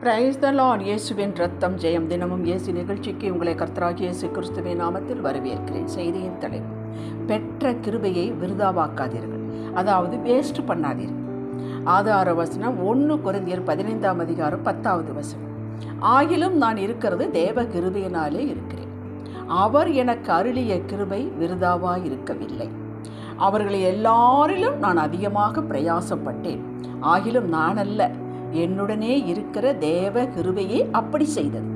Praise the Lord இயேசுவின் ரத்தம் ஜெயம். தினமும் இயேசு நிகழ்ச்சிக்கு உங்களை கர்த்தராக இயேசு கிறிஸ்துவின் நாமத்தில் வரவேற்கிறேன். செய்தியின் தலைப்பு பெற்ற கிருபையை விருதாவாக்காதீர்கள். அதாவது வேஸ்ட் பண்ணாதீர்கள். ஆதார வசனம் ஒன்று குறைந்தியர் பதினைந்தாம் அதிகாரம் பத்தாவது வசனம். ஆகிலும் நான் இருக்கிறது தேவ கிருபையினாலே இருக்கிறேன். அவர் எனக்கு அருளிய கிருபை விருதாவாக இருக்கவில்லை அவர்களை எல்லாரிலும் நான் அதிகமாக பிரயாசப்பட்டேன். ஆகிலும் நான் அல்ல என்னுடனே இருக்கிற தேவ கிருபையே அப்படி செய்தது.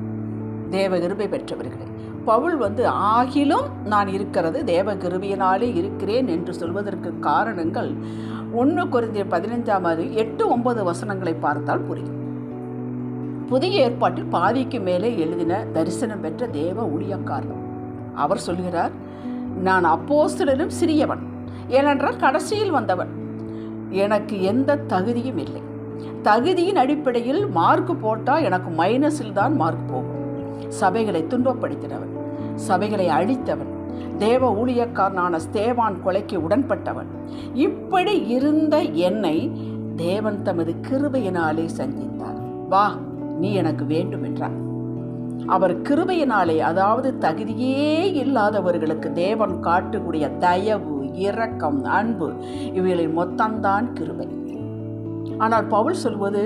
தேவ கிருபை பெற்றவர்களே பவுல் வந்து ஆகிலும் நான் இருக்கிறது தேவ கிருபையினாலே இருக்கிறேன் என்று சொல்வதற்கு காரணங்கள் ஒன்று குறைந்த பதினைஞ்சாம் எட்டு ஒன்பது வசனங்களை பார்த்தால் புரியும். புதிய ஏற்பாட்டில் பாதிக்கு மேலே எழுதின தரிசனம் பெற்ற தேவ ஊழியக்காரர். அவர் சொல்கிறார் நான் அப்போஸ்தலனும் சிறியவன் ஏனென்றால் கடைசியில் வந்தவன். எனக்கு எந்த தகுதியும் இல்லை. தகுதியின் அடிப்படையில் மார்க் போட்டால் எனக்கு மைனஸில் தான் மார்க் போகும். சபைகளை துன்பப்படுத்தினவன் சபைகளை அழித்தவன் தேவ ஊழியக்காரனான ஸ்தேவான் கொலைக்கு உடன்பட்டவன். இப்படி இருந்த என்னை தேவன் தமது கிருபையினாலே சந்தித்தார். வா நீ எனக்கு வேண்டும் என்றார். அவர் கிருபையினாலே அதாவது தகுதியே இல்லாதவர்களுக்கு தேவன் காட்டக்கூடிய தயவு இரக்கம் அன்பு இவைகளின் மொத்தம்தான் கிருபை. ஆனால் பவுல் சொல்வது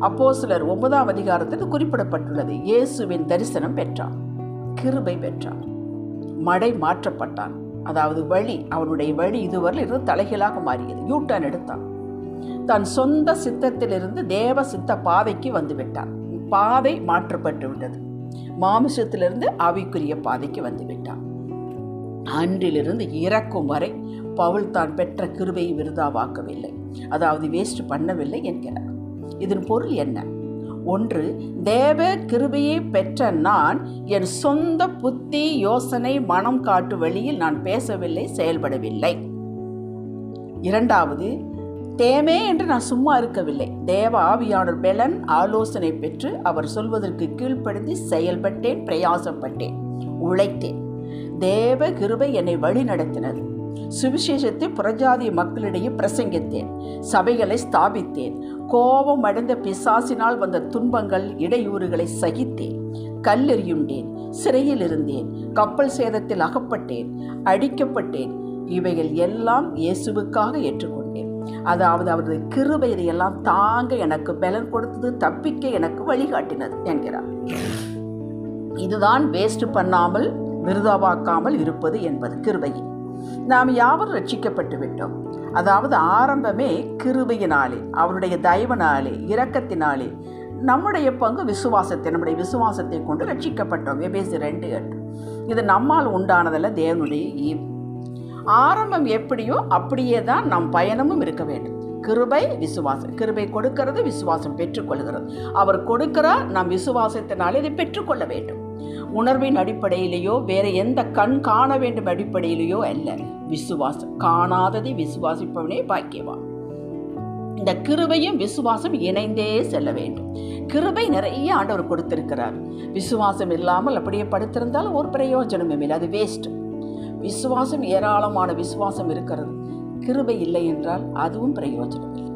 அப்போ சிலர் ஒன்பதாம் அதிகாரத்தில் குறிப்பிடப்பட்டுள்ளது. இயேசுவின் தரிசனம் பெற்றான் கிருபை பெற்றான் மடை மாற்றப்பட்டான் அதாவது வழி அவனுடைய வழி இதுவரையில் இருந்து தலைகீழாக மாறியது. யூட்டன் எடுத்தான். தன் சொந்த சித்தத்திலிருந்து தேவ சித்த பாதைக்கு வந்துவிட்டான் பாதை மாற்றப்பட்டு விட்டது. மாமிசத்திலிருந்து ஆவிக்குரிய பாதைக்கு வந்துவிட்டான் அன்றிலிருந்து இறக்கும் வரை பவுல் தான் பெற்ற கிருபையை விருதாவாக்கவில்லை. அதாவது வேஸ்ட் பண்ணவில்லை என்கிறார். இதன் பொருள் என்ன? ஒன்று தேவ கிருபையை பெற்ற நான் என் சொந்த புத்தி யோசனை மனம் காட்டு வழியில் நான் பேசவில்லை செயல்படவில்லை. இரண்டாவது தேமே என்று நான் சும்மா இருக்கவில்லை. தேவ ஆவியானர் பெலன் ஆலோசனை பெற்று அவர் சொல்வதற்கு கீழ்ப்படுத்தி செயல்பட்டேன் பிரயாசப்பட்டேன் உழைத்தேன். தேவ கிருபை என்னை வழி நடத்தினது சுவிசேஷத்தை புறஜாதி மக்களிடையே பிரசங்கித்தேன் சபைகளை ஸ்தாபித்தேன் கோபம் அடைந்த பிசாசினால் வந்த துன்பங்கள் இடையூறுகளை சகித்தேன் கல்லெறியுண்டேன் சிறையில் இருந்தேன் கப்பல் சேதத்தில் அகப்பட்டேன் அடிக்கப்பட்டேன் இவைகள் எல்லாம் இயேசுவுக்காக ஏற்றுக்கொண்டேன். அதாவது அவரது கிருபை இதையெல்லாம் தாங்க எனக்கு பலன் கொடுத்தது தப்பிக்க எனக்கு வழிகாட்டினது என்கிறார். இதுதான் வேஸ்ட் பண்ணாமல் விருதாவாக்காமல் இருப்பது என்பது கிருபையை நாம் யாவரும் ரட்சிக்கப்பட்டு விட்டோம்? அதாவது ஆரம்பமே கிருபையினாலே அவருடைய தயவனாலே இரக்கத்தினாலே நம்முடைய பங்கு விசுவாசத்தை நம்முடைய விசுவாசத்தை கொண்டு ரட்சிக்கப்பட்டோம். எபேசி ரெண்டு எட்டு. இது நம்மால் உண்டானதல்ல தேவனுடைய ஈவு. ஆரம்பம் எப்படியோ அப்படியே தான் நம் பயணமும் இருக்க வேண்டும். கிருபை விசுவாசம். கிருபை கொடுக்கிறது விசுவாசம் பெற்றுக்கொள்கிறது. அவர் கொடுக்கிறார் நாம் விசுவாசத்தினாலே இதை பெற்றுக்கொள்ள வேண்டும். உணர்வின் அடிப்படையிலேயோ வேற எந்த கண் காண வேண்டும் அடிப்படையிலேயோ அல்ல. விசுவாசம். காணாததை விசுவாசிப்பவனே பாக்கியவான். இந்த கிருபையும் விசுவாசம் இணைந்தே செல்ல வேண்டும். கிருபை நிறைய ஆண்டவர் கொடுத்திருக்கிறார். விசுவாசம் இல்லாமல் அப்படியே படுத்திருந்தால் ஒரு பிரயோஜனமும் இல்லை. அது வேஸ்ட் விசுவாசம் ஏராளமான விசுவாசம் இருக்கிறது. கிருபை இல்லை என்றால் அதுவும் பிரயோஜனம் இல்லை.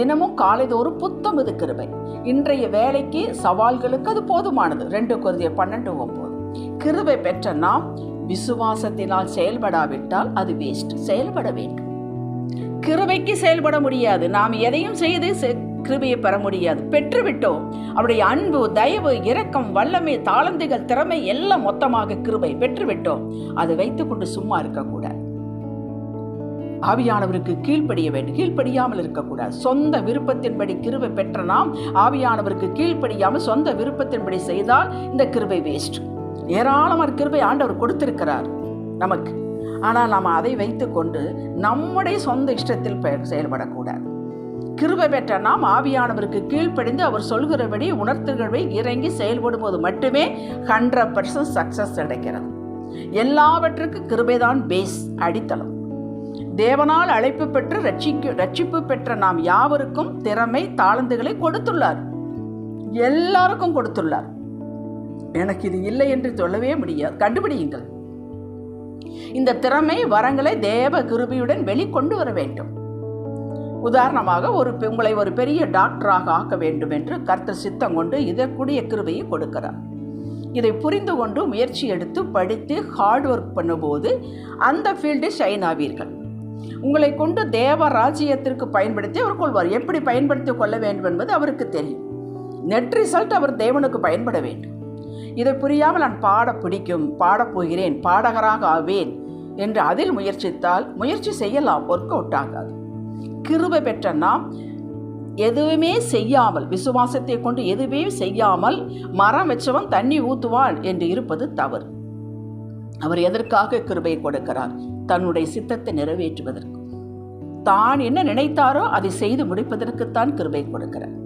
தினமும் காலைதோறும் புத்தமிது கிருபை. இன்றைய வேலைக்கு சவால்களுக்கு அது போதுமானது. ரெண்டு குருதிய பன்னெண்டு ஒன்பது கிருபை பெற்ற நாம் விசுவாசத்தினால் செயல்படாவிட்டால் அது வேஸ்ட் செயல்பட வேண்டும். கிருபைக்கு செயல்பட முடியாது. நாம் எதையும் செய்து கிருபையை பெற முடியாது. பெற்றுவிட்டோம். அவருடைய அன்பு தயவு இரக்கம் வல்லமை தாளந்துகள் திறமை எல்லாம் மொத்தமாக கிருபை பெற்றுவிட்டோம். அதை வைத்துக்கொண்டு சும்மா இருக்கக்கூடாது. ஆவியானவருக்கு கீழ்ப்படிய வேண்டும். கீழ்ப்படியாமல் இருக்கக்கூடாது. சொந்த விருப்பத்தின்படி கிருவை பெற்ற நாம் ஆவியானவருக்கு கீழ்ப்படியாமல் சொந்த விருப்பத்தின்படி செய்தால் இந்த கிருபை வேஸ்ட் ஏராளமான கிருவை ஆண்டவர் கொடுத்திருக்கிறார் நமக்கு. ஆனால் நாம் அதை வைத்துக்கொண்டு நம்முடைய சொந்த இஷ்டத்தில் செயல்படக்கூடாது. கிருபை பெற்ற நாம் ஆவியானவருக்கு கீழ்ப்படிந்து அவர் சொல்கிறபடி உணர்த்துகளை இறங்கி செயல்படும் போது மட்டுமே ஹண்ட்ரட் பர்சன்ட் சக்சஸ் கிடைக்கிறது எல்லாவற்றுக்கும் கிருபைதான் பேஸ் அடித்தளம். தேவனால் அழைப்பு பெற்று ரட்சிக்கு ரட்சிப்பு பெற்ற நாம் யாவருக்கும் திறமை தாளந்துகளை கொடுத்துள்ளார். எல்லாருக்கும் கொடுத்துள்ளார். எனக்கு இது இல்லை என்று சொல்லவே முடியாது கண்டுபிடியுங்கள். இந்த திறமை வரங்களை தேவ கிருபியுடன் வெளிக்கொண்டு வர வேண்டும். உதாரணமாக ஒரு உங்களை ஒரு பெரிய டாக்டராக ஆக்க வேண்டும் என்று கர்த்தர் சித்தம் கொண்டு இதற்குரிய கிருபையை கொடுக்கிறார். இதை புரிந்து கொண்டு முயற்சி எடுத்து படித்து ஹார்ட் ஒர்க் பண்ணும்போது அந்த ஃபீல்டு ஷைன் ஆவீர்கள். உங்களை கொண்டு தேவ ராஜ்யத்திற்கு பயன்படுத்தி அவர் கொள்வார். எப்படி பயன்படுத்தி கொள்ள வேண்டும் என்பது அவருக்கு தெரியும். நெட் ரிசல்ட் அவர் தேவனுக்கு பயன்பட வேண்டும். இதை புரியாமல் நான் பாட பிடிக்கும் பாடப் போகிறேன் பாடகராக ஆவேன் என்று அதில் முயற்சித்தால் முயற்சி செய்யலாம் ஒர்க் அவுட் ஆகாது. கிருபை பெற்ற நாம் எதுவுமே செய்யாமல் விசுவாசத்தை கொண்டு எதுவுமே செய்யாமல் மரம் வச்சவன் தண்ணி ஊற்றுவான் என்று இருப்பது தவறு. அவர் எதற்காக கிருபை கொடுக்கிறார்? தன்னுடைய சித்தத்தை நிறைவேற்றுவதற்கு. தான் என்ன நினைத்தாரோ அதை செய்து முடிப்பதற்குத்தான் கிருபை கொடுக்கிறார்.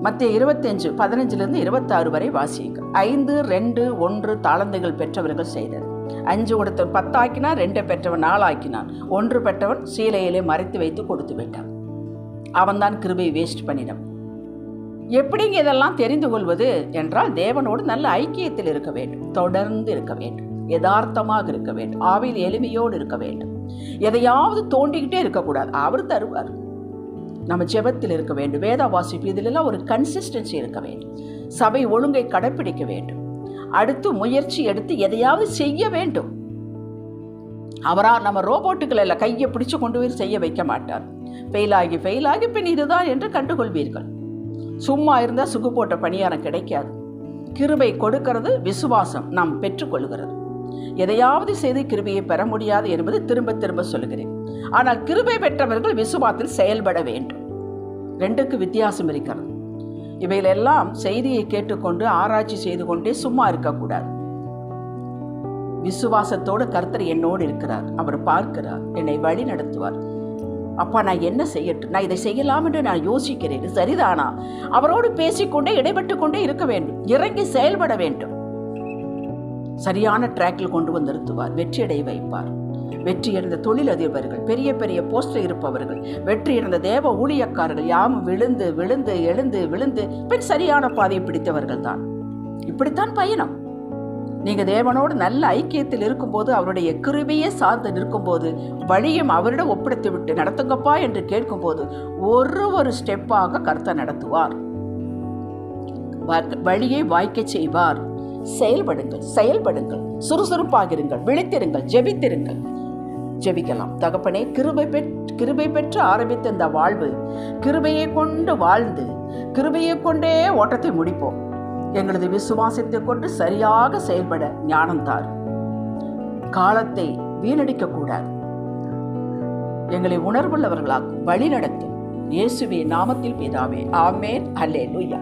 மத்திய இருபத்தஞ்சு பதினஞ்சிலிருந்து இருபத்தாறு வரை வாசியுங்கள். ஐந்து ரெண்டு ஒன்று தாளந்துகள் பெற்றவர்கள் செய்தது. அஞ்சு கொடுத்தவன் பத்தாக்கினான் ரெண்டை பெற்றவன் நாலாக்கினான். ஒன்று பெற்றவன் சீலையிலே மறைத்து வைத்து கொடுத்து விட்டான். அவன்தான் கிருபை வேஸ்ட் பண்ணினான். எப்படிங்க இதெல்லாம் தெரிந்து கொள்வது? என்றால் தேவனோடு நல்ல ஐக்கியத்தில் இருக்க வேண்டும். தொடர்ந்து இருக்க வேண்டும். யதார்த்தமாக இருக்க வேண்டும். ஆவியில் எளிமையோடு இருக்க வேண்டும். எதையாவது தோண்டிக்கிட்டே இருக்கக்கூடாது. அவர் தருவார். நம்ம ஜெபத்தில் இருக்க வேண்டும். வேதா வாசிப்பு இதிலெல்லாம் ஒரு கன்சிஸ்டன்சி இருக்க வேண்டும். சபை ஒழுங்கை கடைப்பிடிக்க வேண்டும். அடுத்து முயற்சி எடுத்து எதையாவது செய்ய வேண்டும். அவரா நம்ம ரோபோட்டுகள் எல்லாம் கையை பிடிச்சு கொண்டு போய் செய்ய வைக்க மாட்டார். ஃபெயில் ஆகி ஃபெயில் ஆகி பின் இதுதான் என்று கண்டுகொள்வீர்கள். சும்மா இருந்தால் சுகு போட்ட பணியாரம் கிடைக்காது. கிருபை கொடுக்கிறது விசுவாசம் நாம் பெற்றுக்கொள்கிறது. எதையாவது செய்து கிருபையை பெற முடியாது என்பது திரும்ப திரும்ப சொல்லுகிறேன். ஆனால் கிருபை பெற்றவர்கள் விசுவாத்தில் செயல்பட வேண்டும். ரெண்டுக்கு வித்தியாசம் இருக்கிறது. இவைகளெல்லாம் செய்தியை கேட்டுக்கொண்டு ஆராய்ச்சி செய்து கொண்டே சும்மா இருக்கக்கூடாது. விசுவாசத்தோடு கர்த்தர் என்னோடு இருக்கிறார். அவர் பார்க்கிறார். என்னை வழி நடத்துவார். அப்பா நான் என்ன செய்யட்டும்? நான் இதை செய்யலாம் என்று நான் யோசிக்கிறேன். சரிதானா? அவரோடு பேசிக்கொண்டே இடைபெற்று கொண்டே இருக்க வேண்டும். இறங்கி செயல்பட வேண்டும். சரியான ட்ராக்கில் கொண்டு வந்து நிறுத்துவார். வெற்றியடைய வைப்பார். வெற்றியடைந்த தொழிலதிபர்கள் பெரிய பெரிய போஸ்டர் இருப்பவர்கள் வெற்றியடைந்த தேவ ஊழியக்காரர்கள் யாம் விழுந்து விழுந்து எழுந்து விழுந்து பின் சரியான பாதையை பிடித்தவர்கள் தான் இப்படித்தான் பயணம். நீங்கள் தேவனோடு நல்ல ஐக்கியத்தில் இருக்கும்போது அவருடைய கிருபையே சார்ந்து நிற்கும்போது வழியும் அவரிடம் ஒப்படைத்து விட்டு நடத்துங்கப்பா என்று கேட்கும்போது ஒரு ஒரு ஸ்டெப்பாக கருத்தை நடத்துவார். வ- வழியை வாய்க்க செய்வார். செயல்படுங்கள் செயல்படுங்கள். சுறுசுறுப்பாகிருங்கள் விழித்திருங்கள் ஜெபித்திருங்கள். ஜெபிக்கலாம். தகப்பனே கிருபை பெற் கிருபை பெற்று ஆரம்பித்த இந்த வாழ்வு கிருபையை கொண்டு வாழ்ந்து கிருபையை கொண்டே ஓட்டத்தை முடிப்போம். எங்களது விசுவாசத்தை கொண்டு சரியாக செயல்பட ஞானம் தார். காலத்தை வீணடிக்க கூடாது. எங்களை உணர்வுள்ளவர்களாக்கும் வழி நடத்தும் இயேசுவே நாமத்தில் பிதாவே ஆமேன் அல்லேலூயா.